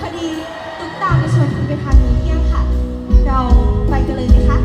พอดีตุ๊กตาไปชวนคุณไปทานมื้เที่ยงค่ะ เราไปกันเลยนะคะ